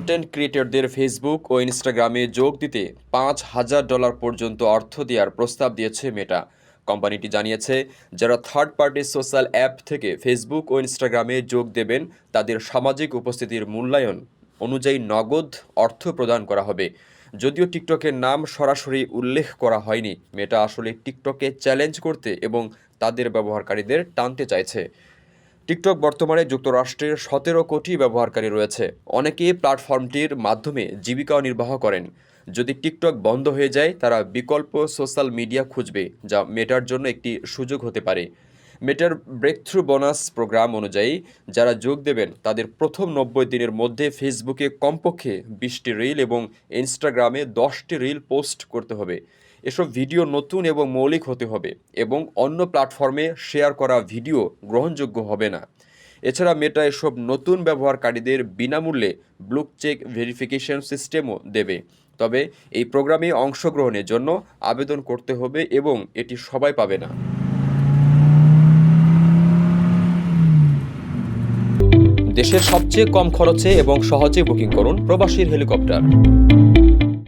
Content ক্রিয়েটরদের Facebook ও ইনস্টাগ্রামে যোগ দিতে পাঁচ হাজার ডলার পর্যন্ত অর্থ দেওয়ার প্রস্তাব দিয়েছে মেটা কোম্পানিটি জানিয়েছে, যারা থার্ড পার্টি সোশ্যাল অ্যাপ থেকে ফেসবুক ও ইনস্টাগ্রামে যোগ দেবেন, তাদের সামাজিক উপস্থিতির মূল্যায়ন অনুযায়ী নগদ অর্থ প্রদান করা হবে। যদিও টিকটকের নাম সরাসরি উল্লেখ করা হয়নি মেটা আসলে টিকটকে চ্যালেঞ্জ করতে এবং তাদের ব্যবহারকারীদের টানতে চাইছে। টিকটক বর্তমানে যুক্তরাষ্ট্রের সতেরো কোটি ব্যবহারকারী রয়েছে। অনেকেই প্ল্যাটফর্মটির মাধ্যমে জীবিকাও নির্বাহ করেন। যদি টিকটক বন্ধ হয়ে যায়, তারা বিকল্প সোশ্যাল মিডিয়া খুঁজবে, যা মেটার জন্য একটি সুযোগ হতে পারে। মেটার ব্রেকথ্রু বোনাস প্রোগ্রাম অনুযায়ী, যারা যোগ দেবেন, তাদের প্রথম নব্বই দিনের মধ্যে ফেসবুকে কমপক্ষে বিশটি রিল এবং ইনস্টাগ্রামে দশটি রিল পোস্ট করতে হবে। এসব ভিডিও নতুন এবং মৌলিক হতে হবে এবং অন্য প্ল্যাটফর্মে শেয়ার করা ভিডিও গ্রহণযোগ্য হবে না। এছাড়া মেটা এসব নতুন ব্যবহারকারীদের বিনামূল্যে ব্লুক চেক ভেরিফিকেশন সিস্টেমও দেবে। তবে এই প্রোগ্রামে অংশগ্রহণের জন্য আবেদন করতে হবে এবং এটি সবাই পাবে না। দেশের সবচেয়ে কম খরচে এবং সহজে বুকিং করুন প্রবাসীর হেলিকপ্টার।